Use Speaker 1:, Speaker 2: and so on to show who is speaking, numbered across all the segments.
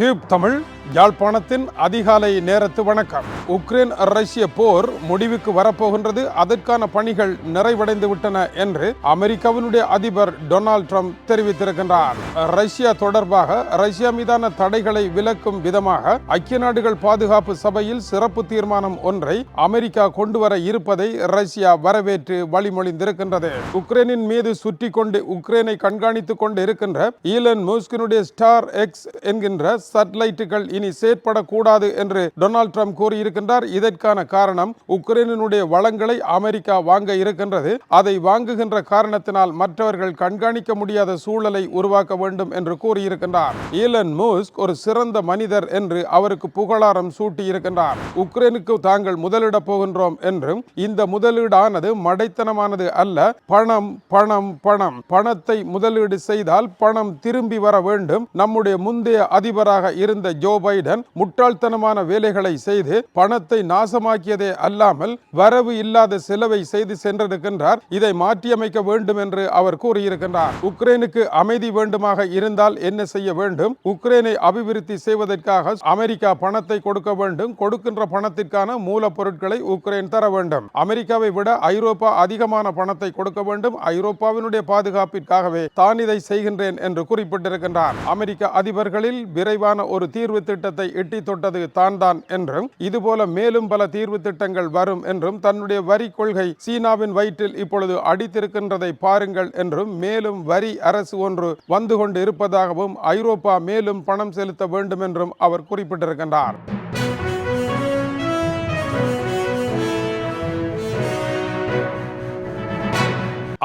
Speaker 1: Tube Tamil யாழ்ப்பாணத்தின் அதிகாலை நேரத்து வணக்கம். Ukraine ரஷ்ய போர் முடிவுக்கு வரப்போகின்றது அதற்கான பணிகள் நிறைவடைந்து விட்டன என்று அமெரிக்காவினுடைய அதிபர் டொனால்ட் ட்ரம்ப் தெரிவித்திருக்கின்றார். ரஷ்யா தொடர்பாக ரஷ்யா மீதான தடைகளை விலக்கும் விதமாக ஐக்கிய நாடுகள் பாதுகாப்பு சபையில் சிறப்பு தீர்மானம் ஒன்றை அமெரிக்கா கொண்டு வர இருப்பதை ரஷ்யா வரவேற்று வழிமொழிந்திருக்கின்றது. உக்ரைனின் மீது சுற்றி கொண்டு உக்ரைனை கண்காணித்துக் கொண்டு இருக்கின்ற ஈலன் மோஸ்கினுடைய ஸ்டார் எக்ஸ் என்கின்ற சட்டலைட்டுகள் இனி செயற்படக்கூடாது என்று டொனால்ட் ட்ரம்ப் கூறியிருக்கின்றார். இதற்கான காரணம் உக்ரைனுடைய வளங்களை அமெரிக்கா வாங்க இருக்கின்றது. அதை வாங்குகின்ற காரணத்தினால் மற்றவர்கள் கண்காணிக்க முடியாத சூழலை உருவாக்க வேண்டும் என்று கூறியிருக்கின்றார். ஈலன் மூஸ்க் ஒரு சிறந்த மனிதர் என்று அவருக்கு புகழாரம் சூட்டியிருக்கின்றார். உக்ரைனுக்கு தாங்கள் முதலிடப் போகின்றோம் என்றும் இந்த முதலீடானது மடைத்தனமானது அல்ல. பணம் பணம் பணம். பணத்தை முதலீடு செய்தால் பணம் திரும்பி வர வேண்டும். நம்முடைய முந்தைய அதிபராக அதிபராக இருந்த ஜோ பைடன் முட்டாள்தனமான வேலைகளை செய்து பணத்தை நாசமாக்கியதே அல்லாமல் வரவு இல்லாத செலவை செய்து சென்றிருக்கின்றார். இதை மாற்றியமைக்க வேண்டும் என்று அவர் கூறியிருக்கின்றார். உக்ரைனுக்கு அமைதி வேண்டுமாக இருந்தால் என்ன செய்ய வேண்டும்? உக்ரைனை அபிவிருத்தி செய்வதற்காக அமெரிக்கா பணத்தை கொடுக்க வேண்டும். கொடுக்கின்ற பணத்திற்கான மூலப்பொருட்களை உக்ரைன் தர வேண்டும். அமெரிக்காவை விட ஐரோப்பா அதிகமான பணத்தை கொடுக்க வேண்டும். ஐரோப்பாவினுடைய பாதுகாப்பிற்காகவே தான் இதை செய்கின்றேன் என்று குறிப்பிட்டிருக்கின்றார். அமெரிக்க அதிபர்களில் விரைவான ஒரு தீர்வு திட்டத்தை எட்டி தொட்டது தான் தான் என்றும் இதுபோல மேலும் பல தீர்வு திட்டங்கள் வரும் என்றும் தன்னுடைய வரி கொள்கை சீனாவின் வயிற்றில் இப்பொழுது அடித்திருக்கின்றதை பாருங்கள் என்றும் மேலும் வரி அரசு ஒன்று வந்து கொண்டு இருப்பதாகவும் ஐரோப்பா மேலும் பணம் செலுத்த வேண்டும் என்றும் அவர் குறிப்பிட்டிருக்கின்றார்.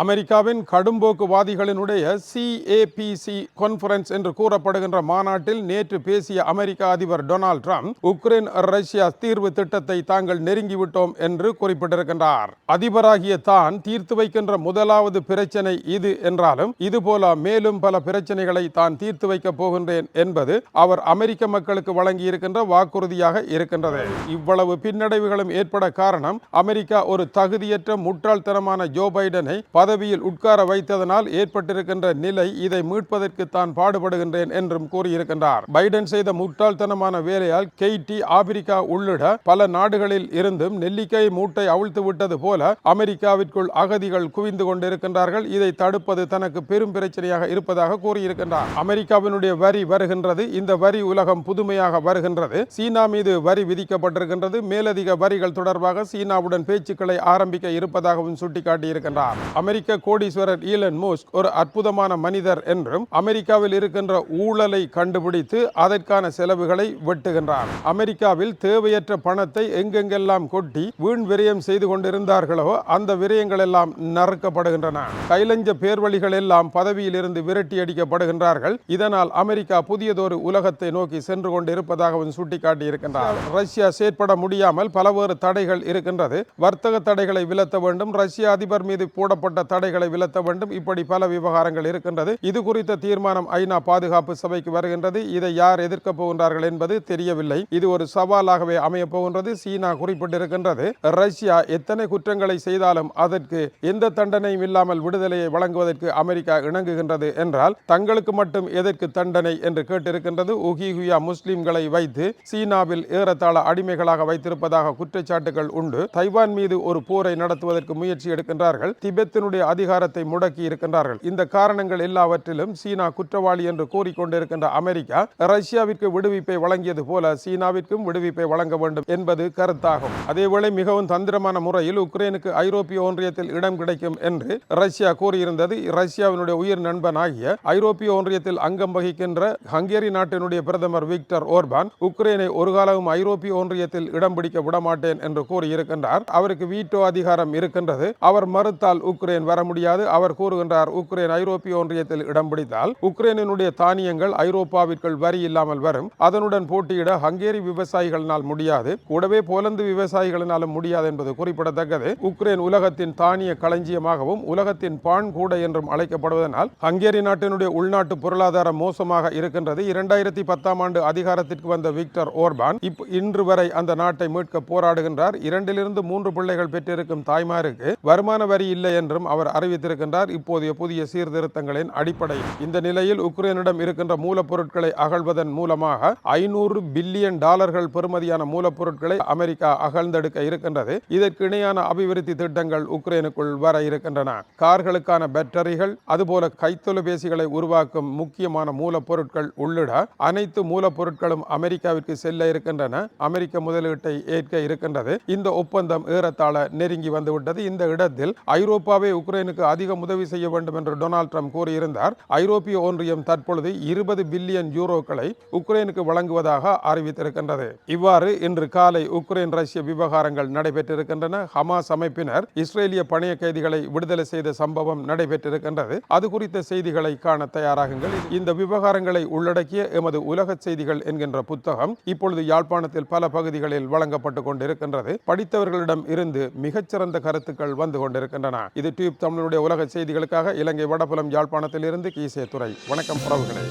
Speaker 1: அமெரிக்காவின் கடும்போக்குவாதிகளினுடைய சிஏபிசி கான்ஃபரன்ஸ் என்று கூறப்படுகின்ற மாநாட்டில் நேற்று பேசிய அமெரிக்க அதிபர் டொனால்ட் ட்ரம்ப் உக்ரைன் ரஷ்யா தீர்வு திட்டத்தை தாங்கள் நெருங்கிவிட்டோம் என்று குறிப்பிட்டிருக்கின்றார். அதிபராகிய தான் தீர்த்து வைக்கின்ற முதலாவது பிரச்சனை இது என்றாலும் இதுபோல மேலும் பல பிரச்சனைகளை தான் தீர்த்து வைக்கப் போகின்றேன் என்பது அவர் அமெரிக்க மக்களுக்கு வழங்கியிருக்கின்ற வாக்குறுதியாக இருக்கின்றது. இவ்வளவு பின்னடைவுகளும் ஏற்பட காரணம் அமெரிக்கா ஒரு தகுதியற்ற முட்டாள்தனமான ஜோ பைடனை பதவியில் உட்கார வைத்ததனால் ஏற்பட்டிருக்கின்ற நிலை இதை மீட்பதற்கு தான் பாடுபடுகின்றேன் என்றும் கூறியிருக்கின்றார். பைடன் செய்த முட்டாள்தனமான வேலையால் கெய்டி ஆப்பிரிக்கா உள்ளிட பல நாடுகளில் இருந்தும் நெல்லிக்கை மூட்டை அவிழ்த்து விட்டது போல அமெரிக்காவிற்குள் அகதிகள் குவிந்து கொண்டிருக்கின்றார்கள். இதை தடுப்பது தனக்கு பெரும் பிரச்சனையாக இருப்பதாக கூறியிருக்கின்றார். அமெரிக்காவினுடைய வரி வருகின்றது. இந்த வரி உலகம் புதுமையாக வருகின்றது. சீனா மீது வரி விதிக்கப்பட்டிருக்கின்றது. மேலதிக வரிகள் தொடர்பாக சீனாவுடன் பேச்சுக்களை ஆரம்பிக்க இருப்பதாகவும் சுட்டிக்காட்டியிருக்கின்றார். அமெரிக்க அமெரிக்க கோடீஸ்வரர் ஈலன் மோஸ்க் ஒரு அற்புதமான மனிதர் என்றும் அமெரிக்காவில் இருக்கின்ற ஊழலை கண்டுபிடித்து அதற்கான செலவுகளை வெட்டுகின்றார். அமெரிக்காவில் தேவையற்ற பணத்தை எங்கெங்கெல்லாம் கொட்டி வீண் விரயம் செய்து கொண்டிருந்தார்களோ அந்த விரயங்கள் எல்லாம் நறுக்கப்படுகின்றன. கைலஞ்ச பேர்வழிகள் எல்லாம் பதவியில் இருந்து விரட்டி அடிக்கப்படுகின்றார்கள். இதனால் அமெரிக்கா புதியதொரு உலகத்தை நோக்கி சென்று கொண்டிருப்பதாகவும் சுட்டிக்காட்டியிருக்கின்றார். ரஷ்யா செயற்பட முடியாமல் பலவேறு தடைகள் இருக்கின்றது. வர்த்தக தடைகளை விலத்த வேண்டும். ரஷ்ய அதிபர் மீது போடப்பட்ட தடைகளை விலத்த வேண்டும். இப்படி பல விவகாரங்கள் இருக்கின்றது. இது குறித்த தீர்மானம் ஐநா பாதுகாப்பு சபைக்கு வருகின்றது. இதை யார் எதிர்க்கப் போகின்றார்கள் என்பது தெரியவில்லை. இது ஒரு சவாலாகவே அமையப் போகின்றது. சீனா குறிப்பிட்டிருக்கின்றது. ரஷ்யா எத்தனை குற்றங்களை செய்தாலும் அதற்கு எந்த தண்டனையும் இல்லாமல் விடுதலையை வழங்குவதற்கு அமெரிக்கா இணங்குகின்றது என்றால் தங்களுக்கு மட்டும் எதற்கு தண்டனை என்று கேட்டிருக்கின்றது. உகிஹுயா முஸ்லிம்களை வைத்து சீனாவில் ஏறத்தாழ அடிமைகளாக வைத்திருப்பதாக குற்றச்சாட்டுகள் உண்டு. தைவான் மீது ஒரு போரை நடத்துவதற்கு முயற்சி எடுக்கின்றார்கள். திபெத்தினுடைய தன்னுடைய அதிகாரத்தை முடக்கி இருக்கின்றார்கள். இந்த காரணங்கள் எல்லாவற்றிலும் சீனா குற்றவாளி என்று கூறிக்கொண்டிருக்கின்ற அமெரிக்கா ரஷ்யாவிற்கு விடுவிப்பை வழங்கியது போல சீனாவிற்கும் விடுவிப்பை வழங்க வேண்டும் என்பது கருத்தாகும். அதேவேளை மிகவும் தந்திரமான முறையில் உக்ரைனுக்கு ஐரோப்பிய ஒன்றியத்தில் இடம் கிடைக்கும் என்று ரஷ்யா கூறியிருந்தது. ரஷ்யாவினுடைய உயிர் நண்பனாகிய ஐரோப்பிய ஒன்றியத்தில் அங்கம் வகிக்கின்ற ஹங்கேரி நாட்டினுடைய பிரதமர் விக்டர் ஓர்பான் உக்ரைனை ஒருகாலமும் ஐரோப்பிய ஒன்றியத்தில் இடம் பிடிக்க விடமாட்டேன் என்று கூறியிருக்கின்றார். அவருக்கு வீட்டோ அதிகாரம் இருக்கின்றது. அவர் மறுத்தால் உக்ரைன் உக்ரைன் வர முடியாது. அவர் கூறுகின்றார் உக்ரைன் ஐரோப்பிய ஒன்றியத்தில் இடம் பிடித்தால் உக்ரைனினுடைய தானியங்கள் ஐரோப்பாவிற்குள் வரி இல்லாமல் வரும். அதனுடன் போட்டியிட ஹங்கேரி விவசாயிகளினால் முடியாது. கூடவே போலந்து விவசாயிகளினாலும் முடியாது என்பது குறிப்பிடத்தக்கது. உக்ரைன் உலகத்தின் தானிய களஞ்சியமாகவும் உலகத்தின் பான் கூட என்றும் அழைக்கப்படுவதனால் ஹங்கேரி நாட்டினுடைய உள்நாட்டு பொருளாதாரம் மோசமாக இருக்கின்றது. இரண்டாயிரத்தி பத்தாம் ஆண்டு அதிகாரத்திற்கு வந்த விக்டர் ஓர்பான் இப் இன்று வரை அந்த நாட்டை மீட்க போராடுகின்றார். இரண்டிலிருந்து மூன்று பிள்ளைகள் பெற்றிருக்கும் தாய்மாருக்கு வருமான வரி இல்லை என்றும் என்றும் அவர் அறிவித்திருக்கின்றார். இப்போதைய புதிய சீர்திருத்தங்களின் அடிப்படையில் இந்த நிலையில் உக்ரைனிடம் இருக்கின்ற மூலப்பொருட்களை அகழ்வதன் மூலமாக ஐநூறு பில்லியன் டாலர்கள் பெறுமதியான மூலப்பொருட்களை அமெரிக்கா அகழ்ந்தெடுக்க இருக்கின்றது. இதற்கு இணையான அபிவிருத்தி திட்டங்கள் உக்ரைனுக்குள் வர இருக்கின்றன. கார்களுக்கான பேட்டரிகள் அதுபோல கைத்தொலைபேசிகளை உருவாக்கும் முக்கியமான மூலப்பொருட்கள் உள்ளிட அனைத்து மூலப்பொருட்களும் அமெரிக்காவிற்கு செல்ல இருக்கின்றன. அமெரிக்க முதலீட்டை ஏற்க இருக்கின்றது. இந்த ஒப்பந்தம் ஏறத்தாழ நெருங்கி வந்துவிட்டது. இந்த இடத்தில் ஐரோப்பாவை உக்ரைனுக்கு அதிகம் உதவி செய்ய வேண்டும் என்று டொனால்ட் ட்ரம்ப் கூறியிருந்தார். ஐரோப்பிய ஒன்றியம் தற்பொழுது இருபது பில்லியன் யூரோக்களை உக்ரைனுக்கு வழங்குவதாக அறிவித்திருக்கின்றது. இவ்வாறு இன்று காலை உக்ரைன் ரஷ்ய விவகாரங்கள் நடைபெற்றிருக்கின்றன. ஹமாஸ் அமைப்பினர் இஸ்ரேலிய பணைய கைதிகளை விடுதலை செய்த சம்பவம் நடைபெற்றிருக்கின்றது. அது குறித்த செய்திகளை காண தயாராகுங்கள். இந்த விவகாரங்களை உள்ளடக்கிய எமது உலக செய்திகள் என்கின்ற புத்தகம் இப்பொழுது யாழ்ப்பாணத்தில் பல பகுதிகளில் வழங்கப்பட்டு கொண்டிருக்கின்றது. படித்தவர்களிடம் இருந்து மிகச்சிறந்த கருத்துக்கள் வந்து கொண்டிருக்கின்றன. இது யூடியூப் தமிழருடைய உலக செய்திகளுக்காக இலங்கை வடபுலம் யாழ்ப்பாணத்திலிருந்து கீசே துறை வணக்கம் உறவுகளே.